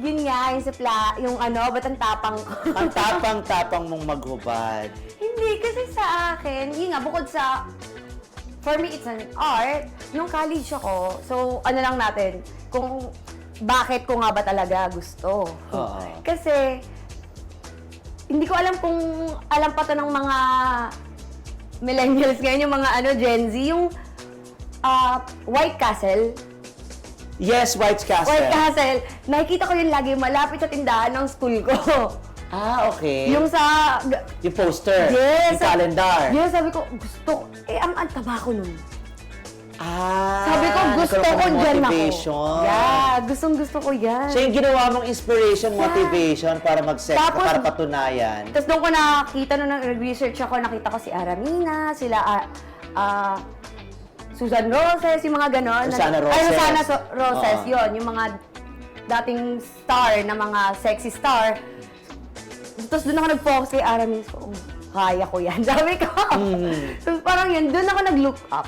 Yun nga, yung supla, yung ano, ba't ang tapang ko? Ang tapang-tapang mong maghubad. Hindi, kasi sa akin, yun nga, bukod sa, for me, it's an art. Nung college ako, so ano lang natin, kung bakit ko nga ba talaga gusto. Oo. Kasi, hindi ko alam kung alam pa to ng mga millennials ngayon, yung mga ano, Gen Z, yung ah, White Castle. Yes, White Castle. White Castle, nakikita ko yun lagi malapit sa tindahan ng school ko. Ah, okay. yung sa Yung poster. Yes. Yung calendar. Yes, sabi ko, gusto ko. Eh, ang ang taba ko nun. Ah, Sabi ko, gusto ko dyan ako. motivation. Yeah, gustong gusto ko yan. Siya yung ginawa mong inspiration, Yeah. motivation para mag-sex ka, Tapos- para patunayan. Tapos doon ko nakita, nung nag-research ako, nakita ko si Aramina, sila, ah, ah, Susan Roses, yung mga ganon. Rosana Ay, Roses. Rosana So- Roses, Oo. yon yung mga dating star na mga sexy star. Tapos doon ako nag-focus kay Aramin. So, oh, kaya ko yan. Sabi ko. Mhm. Tapos parang yun, doon ako nag-look up.